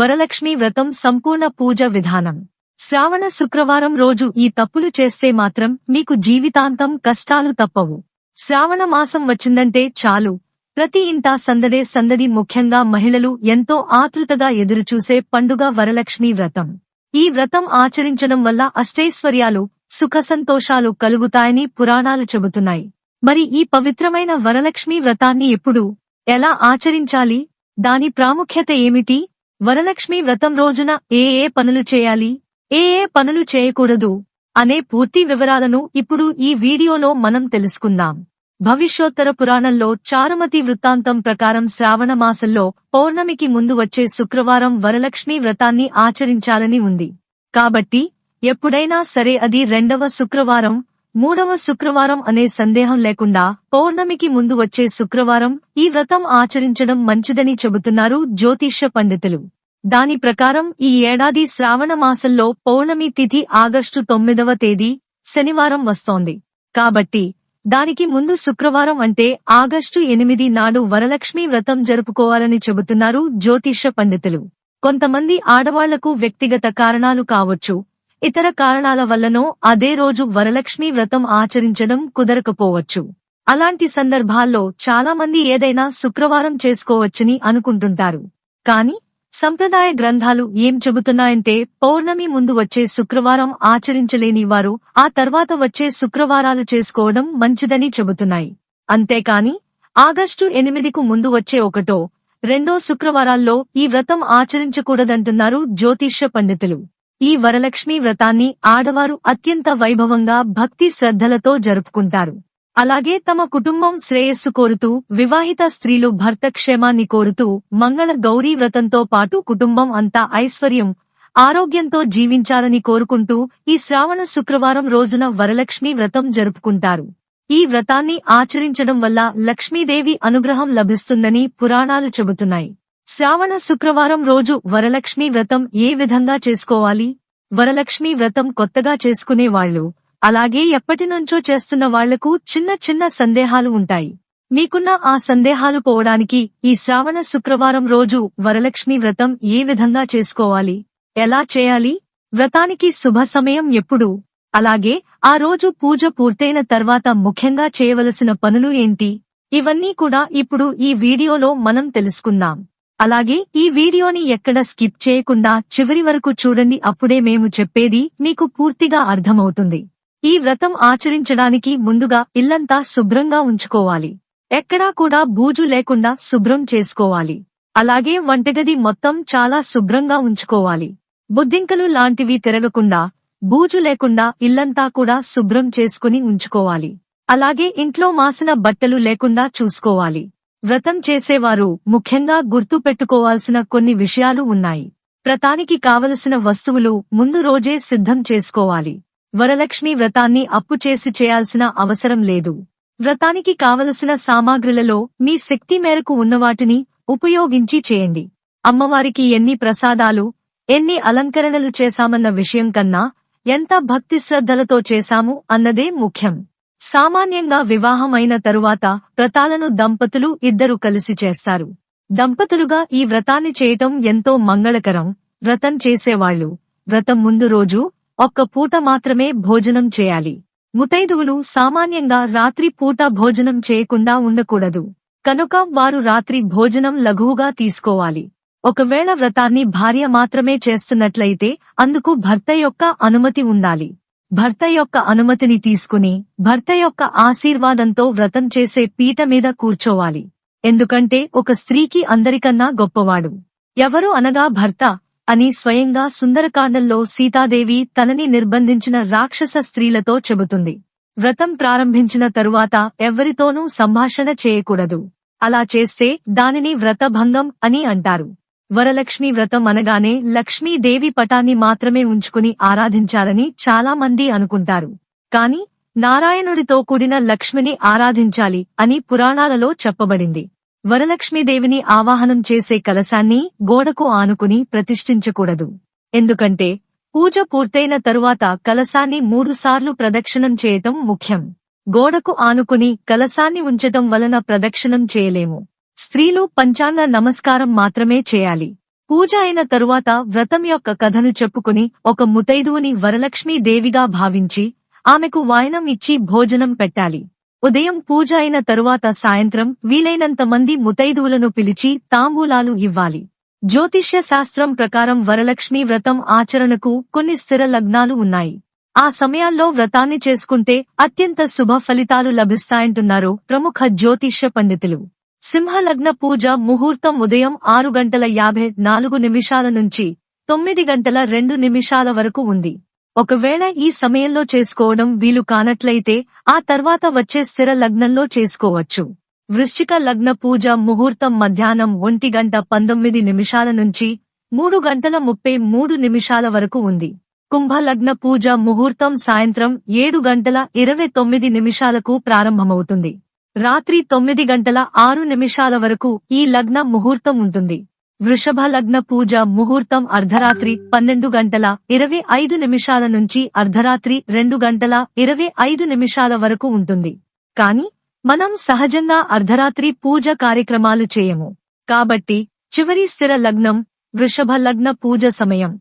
వరలక్ష్మి వ్రతం సంపూర్ణ పూజ విధానం. శ్రావణ శుక్రవారం రోజు ఈ తప్పులు చేస్తే మాత్రం మీకు జీవితాంతం కష్టాలు తప్పవు. శ్రావణ మాసం వచ్చిందంటే చాలు. ప్రతి ఇంటా సందడే సందడి ముఖ్యంగా మహిళలు ఎంతో ఆతృతగా ఎదురుచూసే పండుగ వరలక్ష్మి వ్రతం. ఈ వ్రతం ఆచరించడం వల్ల అష్టైశ్వర్యాలు సుఖ సంతోషాలు కలుగుతాయని పురాణాలు చెబుతున్నాయి. మరి ఈ పవిత్రమైన వరలక్ష్మి వ్రతాన్ని ఎప్పుడు ఎలా ఆచరించాలి? దాని ప్రాముఖ్యత ఏమిటి? వరలక్ష్మి వ్రతం రోజున ఏ ఏ పనులు చేయాలి? ఏ ఏ పనులు చేయకూడదు? అనే పూర్తి వివరాలను ఇప్పుడు ఈ వీడియోలో మనం తెలుసుకుందాం. భవిష్యోత్తర పురాణంలో చారుమతి వృత్తాంతం ప్రకారం శ్రావణ మాసంలో పౌర్ణమికి ముందు వచ్చే శుక్రవారం వరలక్ష్మి వ్రతాన్ని ఆచరించాలని ఉంది. కాబట్టి ఎప్పుడైనా సరే అది రెండవ శుక్రవారం మూడవ శుక్రవారం అనే సందేహం లేకుండా పౌర్ణమికి ముందు వచ్చే శుక్రవారం ఈ వ్రతం ఆచరించడం మంచిదని చెబుతున్నారు జ్యోతిష్య పండితులు. దాని ప్రకారం ఈ ఏడాది శ్రావణ మాసంలో పౌర్ణమి తిథి ఆగస్టు తొమ్మిదవ తేదీ శనివారం వస్తోంది. కాబట్టి దానికి ముందు శుక్రవారం అంటే ఆగస్టు ఎనిమిది నాడు వరలక్ష్మి వ్రతం జరుపుకోవాలని చెబుతున్నారు జ్యోతిష్య పండితులు. కొంతమంది ఆడవాళ్ళకు వ్యక్తిగత కారణాలు కావచ్చు ఇతర కారణాల వల్లనో అదే రోజు వరలక్ష్మి వ్రతం ఆచరించడం కుదరకపోవచ్చు. అలాంటి సందర్భాల్లో చాలా మంది ఏదైనా శుక్రవారం చేసుకోవచ్చని అనుకుంటుంటారు. కాని సంప్రదాయ గ్రంథాలు ఏం చెబుతున్నాయంటే పౌర్ణమి ముందు వచ్చే శుక్రవారం ఆచరించలేని వారు ఆ తర్వాత వచ్చే శుక్రవారాలు చేసుకోవడం మంచిదని చెబుతున్నాయి. అంతేకాని ఆగస్టు ఎనిమిదికు ముందు వచ్చే ఒకటో రెండో శుక్రవారాల్లో ఈ వ్రతం ఆచరించకూడదంటున్నారు జ్యోతిష్య పండితులు. ఈ వరలక్ష్మి వ్రతాన్ని ఆడవారు అత్యంత వైభవంగా భక్తి శ్రద్ధలతో జరుపుకుంటారు. అలాగే తమ కుటుంబం శ్రేయస్సు కోరుతూ వివాహిత స్త్రీలు భర్త క్షేమాన్ని కోరుతూ మంగళ గౌరీ వ్రతంతో పాటు కుటుంబం అంతా ఐశ్వర్యం ఆరోగ్యంతో జీవించాలని కోరుకుంటూ ఈ శ్రావణ శుక్రవారం రోజున వరలక్ష్మి వ్రతం జరుపుకుంటారు. ఈ వ్రతాన్ని ఆచరించడం వల్ల లక్ష్మీదేవి అనుగ్రహం లభిస్తుందని పురాణాలు చెబుతున్నాయి. శ్రావణ శుక్రవారం రోజు వరలక్ష్మి వ్రతం ఏ విధంగా చేసుకోవాలి? వరలక్ష్మి వ్రతం కొత్తగా చేసుకునేవాళ్ళు అలాగే ఎప్పటినుంచో చేస్తున్న వాళ్ళకు చిన్న చిన్న సందేహాలు ఉంటాయి. మీకున్న ఆ సందేహాలు పోవడానికి ఈ శ్రావణ శుక్రవారం రోజు వరలక్ష్మి వ్రతం ఏ విధంగా చేసుకోవాలి? ఎలా చేయాలి? వ్రతానికి శుభ సమయం ఎప్పుడు? అలాగే ఆ రోజు పూజ పూర్తయిన తర్వాత ముఖ్యంగా చేయవలసిన పనులు ఏంటి? ఇవన్నీ కూడా ఇప్పుడు ఈ వీడియోలో మనం తెలుసుకుందాం. అలాగే ఈ వీడియోని ఎక్కడ స్కిప్ చేయకుండా చివరి వరకు చూడండి. అప్పుడే మేము చెప్పేది మీకు పూర్తిగా అర్థమవుతుంది. ఈ వ్రతం ఆచరించడానికి ముందుగా ఇల్లంతా శుభ్రంగా ఉంచుకోవాలి. ఎక్కడా కూడా బూజు లేకుండా శుభ్రం చేసుకోవాలి. అలాగే వంటగది మొత్తం చాలా శుభ్రంగా ఉంచుకోవాలి. బుద్ధింకలు లాంటివి తిరగకుండా బూజు లేకుండా ఇల్లంతా కూడా శుభ్రం చేసుకుని ఉంచుకోవాలి. అలాగే ఇంట్లో మాసిన బట్టలు లేకుండా చూసుకోవాలి. వ్రతం చేసేవారు ముఖ్యంగా గుర్తు పెట్టుకోవాల్సిన కొన్ని విషయాలు ఉన్నాయి. వ్రతానికి కావలసిన వస్తువులు ముందు రోజే సిద్ధం చేసుకోవాలి. వరలక్ష్మి వ్రతాన్ని అప్పు చేసి చేయాల్సిన అవసరం లేదు. వ్రతానికి కావలసిన సామాగ్రిలలో మీ శక్తి మేరకు ఉన్నవాటిని ఉపయోగించి చేయండి. అమ్మవారికి ఎన్ని ప్రసాదాలు ఎన్ని అలంకరణలు చేశామన్న విషయం కన్నా ఎంత భక్తి శ్రద్ధలతో చేశాము అన్నదే ముఖ్యం. సామాన్యంగా వివాహం అయిన తరువాత వ్రతాలను దంపతులు ఇద్దరు కలిసి చేస్తారు. దంపతులుగా ఈ వ్రతాన్ని చేయటం ఎంతో మంగళకరం. వ్రతం చేసేవాళ్ళు వ్రతం ముందు రోజు ఒక్క పూట మాత్రమే భోజనం చేయాలి. ముతైదువులు సామాన్యంగా రాత్రి పూట భోజనం చేయకుండా ఉండకూడదు. కనుక వారు రాత్రి భోజనం లఘువుగా తీసుకోవాలి. ఒకవేళ వ్రతాన్ని భార్య మాత్రమే చేస్తున్నట్లయితే అందుకు భర్త యొక్క అనుమతి ఉండాలి. భర్త యొక్క అనుమతిని తీసుకుని భర్త యొక్క ఆశీర్వాదంతో వ్రతం చేసే పీట మీద కూర్చోవాలి. ఎందుకంటే ఒక స్త్రీకి అందరికన్నా గొప్పవాడు. ఎవరు అనగా భర్త అని స్వయంగా సుందరకాండంలో సీతాదేవి తనని నిర్బంధించిన రాక్షస స్త్రీలతో చెబుతుంది. వ్రతం ప్రారంభించిన తరువాత ఎవరితోనూ సంభాషణ చేయకూడదు. అలా చేస్తే దానిని వ్రతభంగం అని అంటారు. వరలక్ష్మి వ్రతం అనగానే లక్ష్మీదేవి పటాన్ని మాత్రమే ఉంచుకుని ఆరాధించాలని చాలా మంది అనుకుంటారు. కాని నారాయణుడితో కూడిన లక్ష్మిని ఆరాధించాలి అని పురాణాలలో చెప్పబడింది. వరలక్ష్మీదేవిని ఆవాహనం చేసే కలశాన్ని గోడకు ఆనుకుని ప్రతిష్ఠించకూడదు. ఎందుకంటే పూజ పూర్తయిన తరువాత కలశాన్ని మూడుసార్లు ప్రదక్షిణం చేయటం ముఖ్యం. గోడకు ఆనుకుని కలశాన్ని ఉంచటం వలన ప్రదక్షిణం చేయలేము. స్త్రీలు పంచాంగ నమస్కారం మాత్రమే చేయాలి. పూజ అయిన తరువాత వ్రతం యొక్క కథను చెప్పుకుని ఒక ముతైదువుని వరలక్ష్మీ దేవిగా భావించి ఆమెకు వాయనం ఇచ్చి భోజనం పెట్టాలి. ఉదయం పూజ అయిన తరువాత సాయంత్రం వీలైనంత మంది ముతైదువులను పిలిచి తాంబూలాలు ఇవ్వాలి. జ్యోతిష్య శాస్త్రం ప్రకారం వరలక్ష్మీ వ్రతం ఆచరణకు కొన్ని స్థిర లగ్నాలు ఉన్నాయి. ఆ సమయాల్లో వ్రతాన్ని చేసుకుంటే అత్యంత శుభ ఫలితాలు లభిస్తాయంటున్నారు ప్రముఖ జ్యోతిష్య పండితులు. సింహలగ్న పూజ ముహూర్తం ఉదయం ఆరు గంటల యాభై నాలుగు నిమిషాల నుంచి తొమ్మిది గంటల రెండు నిమిషాల వరకు ఉంది. ఒకవేళ ఈ సమయంలో చేసుకోవడం వీలు కానట్లయితే ఆ తర్వాత వచ్చే స్థిర లగ్నంలో చేసుకోవచ్చు. వృశ్చిక లగ్న పూజ ముహూర్తం మధ్యాహ్నం ఒంటి గంట పంతొమ్మిది నిమిషాల నుంచి మూడు గంటల ముప్పై మూడు నిమిషాల వరకు ఉంది. కుంభ లగ్న పూజ ముహూర్తం సాయంత్రం ఏడు గంటల ఇరవై తొమ్మిది నిమిషాలకు ప్రారంభమవుతుంది. రాత్రి తొమ్మిది గంటల ఆరు నిమిషాల వరకు ఈ లగ్న ముహూర్తం ఉంటుంది. వృషభ లగ్న పూజ ముహూర్తం అర్ధరాత్రి పన్నెండు గంటల ఇరవై ఐదు నిమిషాల నుంచి అర్ధరాత్రి రెండు గంటల ఇరవై ఐదు నిమిషాల వరకు ఉంటుంది. కాని మనం సహజంగా అర్ధరాత్రి పూజ కార్యక్రమాలు చేయము. కాబట్టి చివరి స్థిర లగ్నం వృషభ లగ్న పూజ సమయం.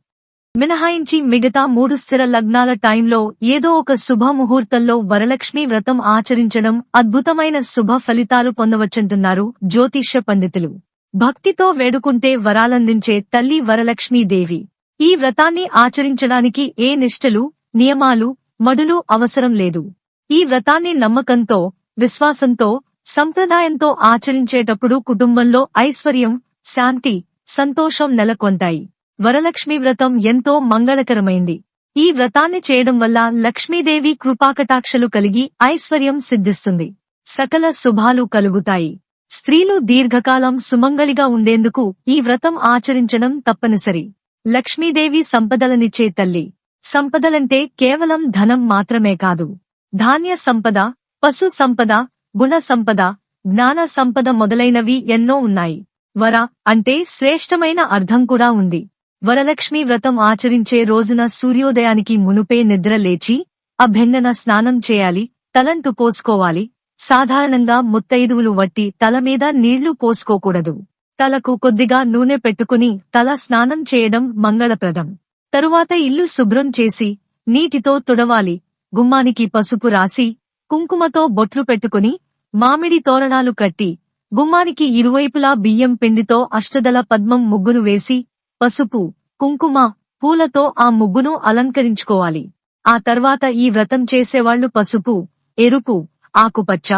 మినహాయించి మిగతా మూడు స్థిర లగ్నాల టైంలో ఏదో ఒక శుభ ముహూర్తంలో వరలక్ష్మి వ్రతం ఆచరించడం అద్భుతమైన శుభ ఫలితాలు పొందవచ్చంటున్నారు జ్యోతిష్య పండితులు. భక్తితో వేడుకుంటే వరాలందించే తల్లి వరలక్ష్మీదేవి ఈ వ్రతాన్ని ఆచరించడానికి ఏ నిష్టలు నియమాలు మడులు అవసరం లేదు. ఈ వ్రతాన్ని నమ్మకంతో విశ్వాసంతో సంప్రదాయంతో ఆచరించేటప్పుడు కుటుంబంలో ఐశ్వర్యం శాంతి సంతోషం నెలకొంటాయి. వరలక్ష్మి వ్రతం ఎంతో మంగళకరమైంది. ఈ వ్రతాన్ని చేయడం వల్ల లక్ష్మీదేవి కృపాకటాక్షలు కలిగి ఐశ్వర్యం సిద్ధిస్తుంది. సకల శుభాలు కలుగుతాయి. స్త్రీలు దీర్ఘకాలం సుమంగళిగా ఉండేందుకు ఈ వ్రతం ఆచరించడం తప్పనిసరి. లక్ష్మీదేవి సంపదలనిచ్చే తల్లి. సంపదలంటే కేవలం ధనం మాత్రమే కాదు. ధాన్య సంపద పశు సంపద గుణ సంపద జ్ఞాన సంపద మొదలైనవి ఎన్నో ఉన్నాయి. వర అంటే శ్రేష్టమైన అర్థం కూడా ఉంది. వరలక్ష్మి వ్రతం ఆచరించే రోజున సూర్యోదయానికి మునుపే నిద్ర లేచి అభ్యంగన స్నానం చేయాలి తలంటు పోసుకోవాలి సాధారణంగా ముత్తైదువులు వట్టి తల మీద నీళ్ళు పోసుకోకూడదు తలకు కొద్దిగా నూనె పెట్టుకుని తల స్నానం చేయడం మంగళప్రదం. తరువాత ఇల్లు శుభ్రం చేసి నీటితో తుడవాలి. గుమ్మానికి పసుపు రాసి కుంకుమతో బొట్లు పెట్టుకుని మామిడి తోరణాలు కట్టి గుమ్మానికి ఇరువైపులా బియ్యం పిండితో అష్టదల పద్మం ముగ్గును వేసి పసుపు కుంకుమ పూలతో ఆ ముగ్గును అలంకరించుకోవాలి. ఆ తర్వాత ఈ వ్రతం చేసేవాళ్ళు పసుపు ఎరుపు ఆకుపచ్చ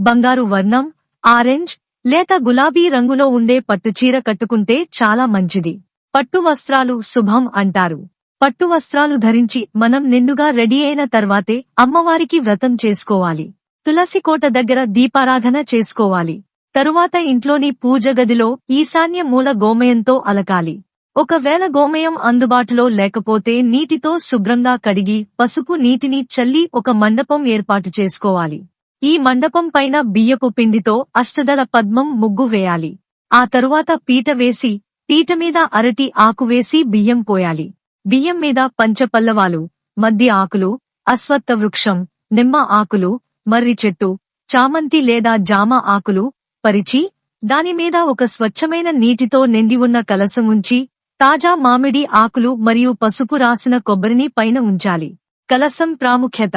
బంగారు వర్ణం ఆరెంజ్ లేత గులాబీ రంగులో ఉండే పట్టుచీర కట్టుకుంటే చాలా మంచిది. పట్టు వస్త్రాలు శుభం అంటారు. పట్టు వస్త్రాలు ధరించి మనం నిండుగా రెడీ అయిన తర్వాతే అమ్మవారికి వ్రతం చేసుకోవాలి. తులసి కోట దగ్గర దీపారాధన చేసుకోవాలి. తరువాత ఇంట్లోని పూజ గదిలో ఈశాన్య మూల గోమయంతో అలకాలి. ఒకవేళ గోమయం అందుబాటులో లేకపోతే నీటితో శుభ్రంగా కడిగి పసుపు నీటిని చల్లి ఒక మండపం ఏర్పాటు చేసుకోవాలి. ఈ మండపం పైన బియ్యపు పిండితో అష్టదల పద్మం ముగ్గు వేయాలి. ఆ తరువాత పీట వేసి పీట మీద అరటి ఆకు వేసి బియ్యం పోయాలి. బియ్యం మీద పంచపల్లవాలు మద్ది ఆకులు అశ్వత్థ వృక్షం నిమ్మ ఆకులు మర్రి చెట్టు చామంతి లేదా జామ ఆకులు పరిచి దానిమీద ఒక స్వచ్ఛమైన నీటితో నిండి ఉన్న కలసం ఉంచి తాజా మామిడి ఆకులు మరియు పసుపు రాసిన కొబ్బరిని పైన ఉంచాలి. కలసం ప్రాముఖ్యత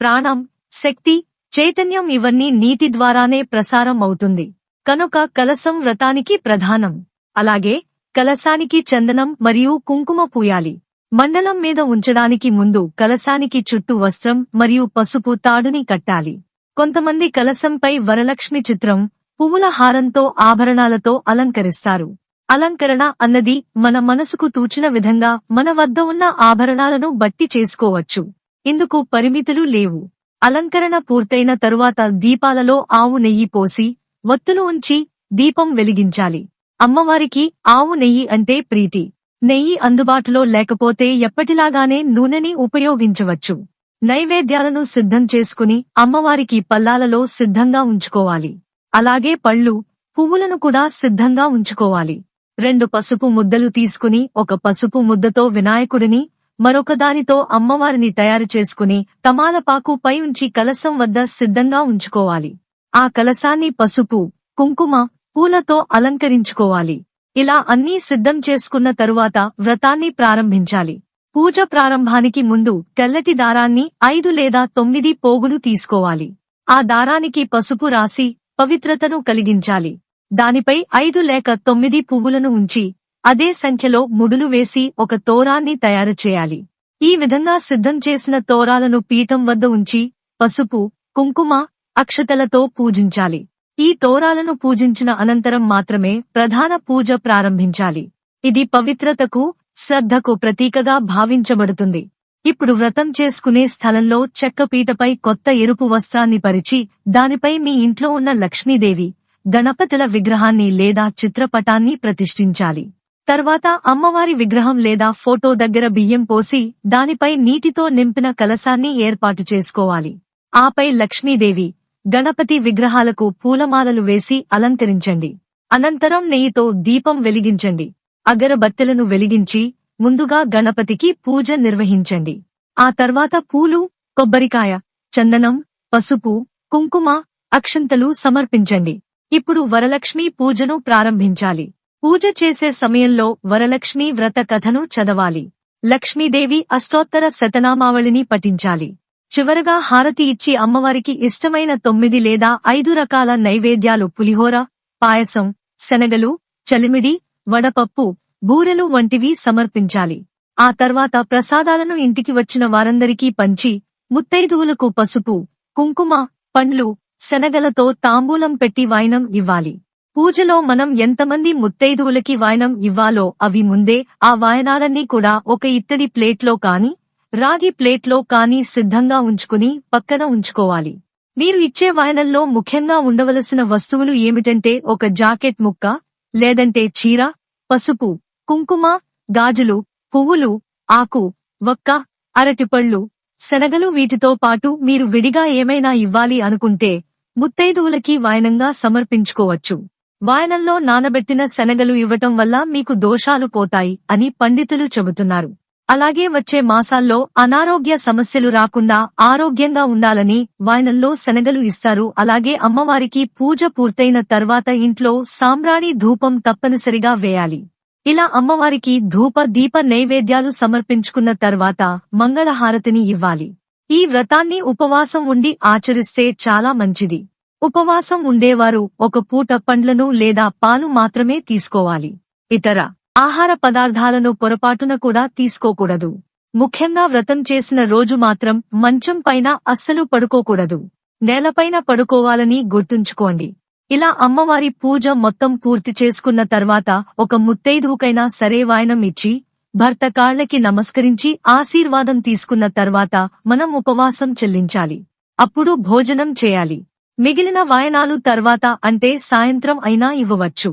ప్రాణం శక్తి చైతన్యం ఇవన్నీ నీటి ద్వారానే ప్రసారం అవుతుంది. కనుక కలసం వ్రతానికి ప్రధానం. అలాగే కలసానికి చందనం మరియు కుంకుమ పూయాలి. మండలం మీద ఉంచడానికి ముందు కలసానికి చుట్టూ వస్త్రం మరియు పసుపు తాడుని కట్టాలి. కొంతమంది కలసంపై వరలక్ష్మి చిత్రం పువ్వుల హారంతో ఆభరణాలతో అలంకరిస్తారు. అలంకరణ అన్నది మన మనసుకు తూచిన విధంగా మన వద్ద ఉన్న ఆభరణాలను బట్టి చేసుకోవచ్చు. ఇందుకు పరిమితులు లేవు. అలంకరణ పూర్తయిన తరువాత దీపాలలో ఆవు నెయ్యి పోసి వత్తులు ఉంచి దీపం వెలిగించాలి. అమ్మవారికి ఆవు నెయ్యి అంటే ప్రీతి. నెయ్యి అందుబాటులో లేకపోతే ఎప్పటిలాగానే నూనెని ఉపయోగించవచ్చు. నైవేద్యాలను సిద్ధం చేసుకుని అమ్మవారికి పల్లాలలో సిద్ధంగా ఉంచుకోవాలి. అలాగే పళ్ళు పువ్వులను కూడా సిద్ధంగా ఉంచుకోవాలి. రెండు పసుపు ముద్దలు తీసుకుని ఒక పసుపు ముద్దతో వినాయకుడిని మరొక దానితో అమ్మవారిని తయారు చేసుకుని తమాలపాకు పై ఉంచి కలసం వద్ద సిద్ధంగా ఉంచుకోవాలి. ఆ కలసాన్ని పసుపు కుంకుమ పూలతో అలంకరించుకోవాలి. ఇలా అన్నీ సిద్ధం చేసుకున్న తరువాత వ్రతాన్ని ప్రారంభించాలి. పూజ ప్రారంభానికి ముందు తెల్లటి దారాన్ని ఐదు లేదా తొమ్మిది పోగులు తీసుకోవాలి. ఆ దారానికి పసుపు రాసి పవిత్రతను కలిగించాలి. దానిపై ఐదు లేక తొమ్మిది పువ్వులను ఉంచి అదే సంఖ్యలో ముడులు వేసి ఒక తోరాన్ని తయారు చేయాలి. ఈ విధంగా సిద్ధం చేసిన తోరాలను పీఠం వద్ద ఉంచి పసుపు కుంకుమ అక్షతలతో పూజించాలి. ఈ తోరాలను పూజించిన అనంతరం మాత్రమే ప్రధాన పూజ ప్రారంభించాలి. ఇది పవిత్రతకు శ్రద్ధకు ప్రతీకగా భావించబడుతుంది. ఇప్పుడు వ్రతం చేసుకునే స్థలంలో చెక్కపీటపై కొత్త ఎరుపు వస్త్రాన్ని పరిచి దానిపై మీ ఇంట్లో ఉన్న లక్ష్మీదేవి గణపతుల విగ్రహాన్ని లేదా చిత్రపటాన్ని ప్రతిష్ఠించాలి. తర్వాత అమ్మవారి విగ్రహం లేదా ఫోటో దగ్గర బియ్యం పోసి దానిపై నీటితో నింపిన కలశాన్ని ఏర్పాటు చేసుకోవాలి. ఆపై లక్ష్మీదేవి గణపతి విగ్రహాలకు పూలమాలలు వేసి అలంకరించండి. అనంతరం నెయ్యితో దీపం వెలిగించండి. అగరబత్తెలను వెలిగించి ముందుగా గణపతికి పూజ నిర్వహించండి. ఆ తర్వాత పూలు కొబ్బరికాయ చందనం పసుపు కుంకుమ అక్షంతలు సమర్పించండి. ఇప్పుడు వరలక్ష్మి పూజను ప్రారంభించాలి. పూజ చేసే సమయంలో వరలక్ష్మి వ్రత కథను చదవాలి. లక్ష్మీదేవి అష్టోత్తర శతనామావళిని పఠించాలి. చివరగా హారతి ఇచ్చి అమ్మవారికి ఇష్టమైన తొమ్మిది లేదా ఐదు రకాల నైవేద్యాలు పులిహోర పాయసం శనగలు చలిమిడి వడపప్పు బూరెలు వంటివి సమర్పించాలి. ఆ తర్వాత ప్రసాదాలను ఇంటికి వచ్చిన వారందరికీ పంచి ముత్తైదువులకు పసుపు కుంకుమ పండ్లు శనగలతో తాంబూలం పెట్టి వాయినం ఇవ్వాలి. పూజలో మనం ఎంతమంది ముత్తైదువులకి వాయనం ఇవ్వాలో అవి ముందే ఆ వాయనాలన్నీ కూడా ఒక ఇత్తడి ప్లేట్లో కాని రాగి ప్లేట్లో కాని సిద్ధంగా ఉంచుకుని పక్కన ఉంచుకోవాలి. మీరు ఇచ్చే వాయనంలో ముఖ్యంగా ఉండవలసిన వస్తువులు ఏమిటంటే ఒక జాకెట్ ముక్క లేదంటే చీర పసుపు కుంకుమ గాజులు పువ్వులు ఆకు వక్క అరటిపళ్ళు శనగలు వీటితో పాటు మీరు విడిగా ఏమైనా ఇవ్వాలి అనుకుంటే ముత్తైదువులకి వాయనంగా సమర్పించుకోవచ్చు. వాయనంలో నానబెట్టిన శనగలు ఇవ్వటం వల్ల మీకు దోషాలు పోతాయి అని పండితులు చెబుతున్నారు. అలాగే వచ్చే మాసాల్లో అనారోగ్య సమస్యలు రాకుండా ఆరోగ్యంగా ఉండాలని వాయనంలో శనగలు ఇస్తారు. అలాగే అమ్మవారికి పూజ పూర్తయిన తర్వాత ఇంట్లో సాంబ్రాణి ధూపం తప్పనిసరిగా వేయాలి. ఇలా అమ్మవారికి ధూప దీప నైవేద్యాలు సమర్పించుకున్న తర్వాత మంగళహారతిని ఇవ్వాలి. ఈ వ్రతాన్ని ఉపవాసం ఉండి ఆచరిస్తే చాలా మంచిది. ఉపవాసం ఉండేవారు ఒక పూట పండ్లను లేదా పాలు మాత్రమే తీసుకోవాలి. ఇతర ఆహార పదార్థాలను పొరపాటున కూడా తీసుకోకూడదు. ముఖ్యంగా వ్రతం చేసిన రోజు మాత్రం మంచం పైన అస్సలు పడుకోకూడదు. నేలపైన పడుకోవాలని గుర్తుంచుకోండి. ఇలా అమ్మవారి పూజ మొత్తం పూర్తి చేసుకున్న తర్వాత ఒక ముత్తైదువుకైనా సరే వాయనం ఇచ్చి భర్త కాళ్ళకి నమస్కరించి ఆశీర్వాదం తీసుకున్న తర్వాత మనం ఉపవాసం చెల్లించాలి. అప్పుడు భోజనం చేయాలి. మిగిలిన వాయనాలు తర్వాత అంటే సాయంత్రం అయినా ఇవ్వవచ్చు.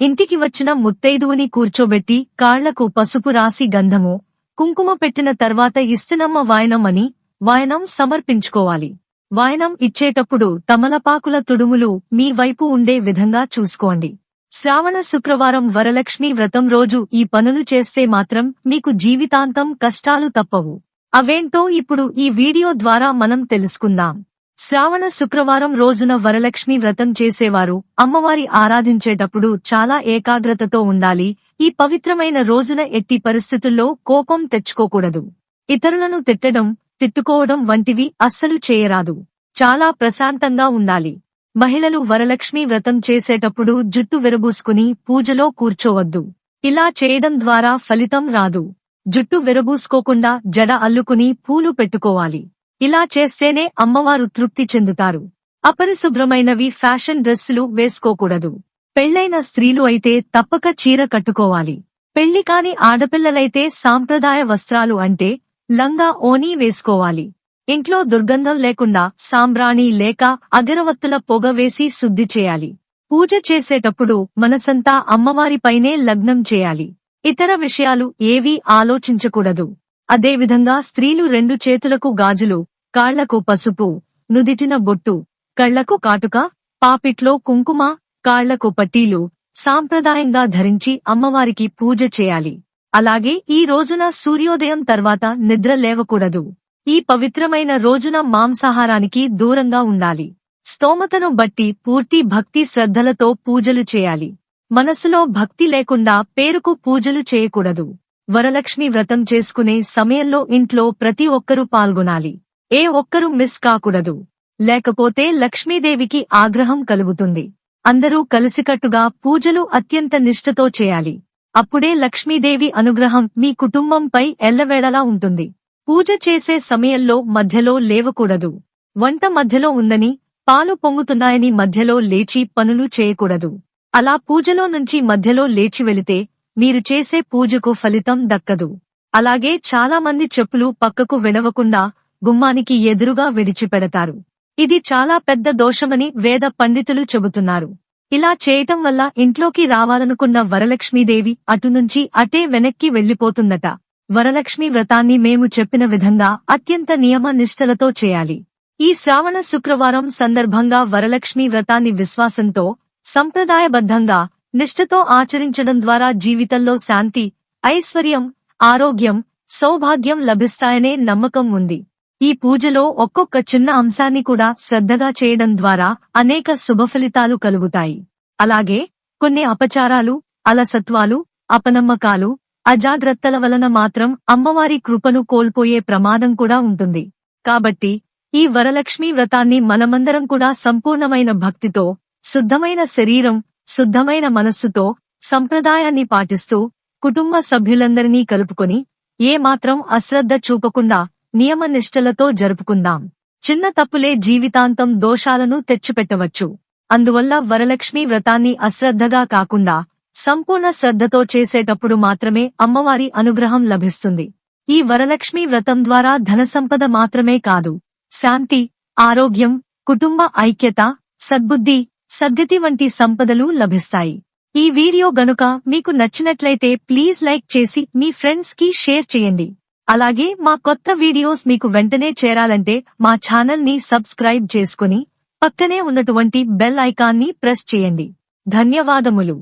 ఇంటికి వచ్చిన ముత్తైదువుని కూర్చోబెట్టి కాళ్ళకు పసుపు రాసి గంధము కుంకుమ పెట్టిన తర్వాత ఇస్తునమ్మ వాయనం అని వాయనం సమర్పించుకోవాలి. వాయనం ఇచ్చేటప్పుడు తమలపాకుల తుడుములు మీ వైపు ఉండే విధంగా చూసుకోండి. శ్రావణ శుక్రవారం వరలక్ష్మి వ్రతం రోజు ఈ పనులు చేస్తే మాత్రం మీకు జీవితాంతం కష్టాలు తప్పవు. అవేంటో ఇప్పుడు ఈ వీడియో ద్వారా మనం తెలుసుకుందాం. శ్రావణ శుక్రవారం రోజున వరలక్ష్మి వ్రతం చేసేవారు అమ్మవారి ఆరాధించేటప్పుడు చాలా ఏకాగ్రతతో ఉండాలి. ఈ పవిత్రమైన రోజున ఎట్టి పరిస్థితుల్లో కోపం తెచ్చుకోకూడదు. ఇతరులను తిట్టడం తిట్టుకోవడం వంటివి అస్సలు చేయరాదు. చాలా ప్రశాంతంగా ఉండాలి. మహిళలు వరలక్ష్మి వ్రతం చేసేటప్పుడు జుట్టు విరబూసుకుని పూజలో కూర్చోవద్దు. ఇలా చేయడం ద్వారా ఫలితం రాదు. జుట్టు విరబూసుకోకుండా జడ అల్లుకుని పూలు పెట్టుకోవాలి. ఇలా చేస్తేనే అమ్మవారు తృప్తి చెందుతారు. అపరిశుభ్రమైనవి ఫ్యాషన్ డ్రెస్సులు వేసుకోకూడదు. పెళ్ళైన స్త్రీలు అయితే తప్పక చీర కట్టుకోవాలి. పెళ్ళి కాని ఆడపిల్లలైతే సాంప్రదాయ వస్త్రాలు అంటే లంగా ఓనీ వేసుకోవాలి. ఇంట్లో దుర్గంధం లేకుండా సాంబ్రాణి లేక అగరవత్తుల పొగ వేసి శుద్ధి చేయాలి. పూజ చేసేటప్పుడు మనసంతా అమ్మవారిపైనే లగ్నం చేయాలి. ఇతర విషయాలు ఏవీ ఆలోచించకూడదు. అదేవిధంగా స్త్రీలు రెండు చేతులకు గాజులు కాళ్ళకు పసుపు నుదిటిన బొట్టు కళ్ళకు కాటుక పాపిట్లో కుంకుమ కాళ్ళకు పట్టీలు సాంప్రదాయంగా ధరించి అమ్మవారికి పూజ చేయాలి. అలాగే ఈ రోజున సూర్యోదయం తర్వాత నిద్ర లేవకూడదు. ఈ పవిత్రమైన రోజున మాంసాహారానికి దూరంగా ఉండాలి. స్తోమతను బట్టి పూర్తి భక్తి శ్రద్ధలతో పూజలు చేయాలి. మనసులో భక్తి లేకుండా పేరుకు పూజలు చేయకూడదు. వరలక్ష్మి వ్రతం చేసుకునే సమయంలో ఇంట్లో ప్రతి ఒక్కరూ పాల్గొనాలి. ఏ ఒక్కరూ మిస్ కాకూడదు. లేకపోతే లక్ష్మీదేవికి ఆగ్రహం కలుగుతుంది. అందరూ కలిసికట్టుగా పూజలు అత్యంత నిష్ఠతో చేయాలి. అప్పుడే లక్ష్మీదేవి అనుగ్రహం మీ కుటుంబంపై ఎల్లవేళలా ఉంటుంది. పూజ చేసే సమయంలో మధ్యలో లేవకూడదు. వంట మధ్యలో ఉందని పాలు పొంగుతున్నాయని మధ్యలో లేచి పనులు చేయకూడదు. అలా పూజలో నుంచి మధ్యలో లేచి వెళితే మీరు చేసే పూజకు ఫలితం దక్కదు. అలాగే చాలా మంది చెప్పులు పక్కకు విడవకుండా గుమ్మానికి ఎదురుగా విడిచిపెడతారు. ఇది చాలా పెద్ద దోషమని వేద పండితులు చెబుతున్నారు. ఇలా చేయటం వల్ల ఇంట్లోకి రావాలనుకున్న వరలక్ష్మీదేవి అటు నుంచి అటే వెనక్కి వెళ్ళిపోతుందట వరలక్ష్మి వ్రతాన్ని మేము చెప్పిన విధంగా అత్యంత నియమ నిష్ఠలతో చేయాలి. ఈ శ్రావణ శుక్రవారం సందర్భంగా వరలక్ష్మి వ్రతాన్ని విశ్వాసంతో సంప్రదాయబద్ధంగా నిష్ఠతో ఆచరించడం ద్వారా జీవితంలో శాంతి ఐశ్వర్యం ఆరోగ్యం సౌభాగ్యం లభిస్తాయనే నమ్మకం ఉంది. ఈ పూజలో ఒక్కొక్క చిన్న అంశాన్ని కూడా శ్రద్ధగా చేయడం ద్వారా అనేక శుభఫలితాలు కలుగుతాయి. అలాగే కొన్ని అపచారాలు అలసత్వాలు అపనమ్మకాలు అజాగ్రత్తల వలన మాత్రం అమ్మవారి కృపను కోల్పోయే ప్రమాదం కూడా ఉంటుంది. కాబట్టి ఈ వరలక్ష్మి వ్రతాన్ని మనమందరం కూడా సంపూర్ణమైన భక్తితో శుద్ధమైన శరీరం శుద్ధమైన మనస్సుతో సంప్రదాయాన్ని పాటిస్తూ కుటుంబ సభ్యులందరినీ కలుపుకొని ఏ మాత్రం అశ్రద్ధ చూపకుండా నియమనిష్టలతో జరుపుకుందాం. చిన్న తప్పులే జీవితాంతం దోషాలను తెచ్చిపెట్టవచ్చు. అందువల్ల వరలక్ష్మి వ్రతాన్ని అశ్రద్ధగా కాకుండా సంపూర్ణ శ్రద్ధతో చేసేటప్పుడు మాత్రమే అమ్మవారి అనుగ్రహం లభిస్తుంది. ఈ వరలక్ష్మి వ్రతం ద్వారా ధనసంపద మాత్రమే కాదు శాంతి ఆరోగ్యం కుటుంబ ఐక్యత సద్బుద్ధి సద్గతి వంటి సంపదలు లభిస్తాయి. ఈ వీడియో గనుక మీకు నచ్చినట్లయితే ప్లీజ్ లైక్ చేసి మీ ఫ్రెండ్స్కి షేర్ చేయండి. అలాగే మా కొత్త వీడియోస్ మీకు వెంటనే చేరాలంటే మా ఛానల్ని సబ్స్క్రైబ్ చేసుకుని పక్కనే ఉన్నటువంటి బెల్ ఐకాన్ని ప్రెస్ చేయండి. ధన్యవాదములు.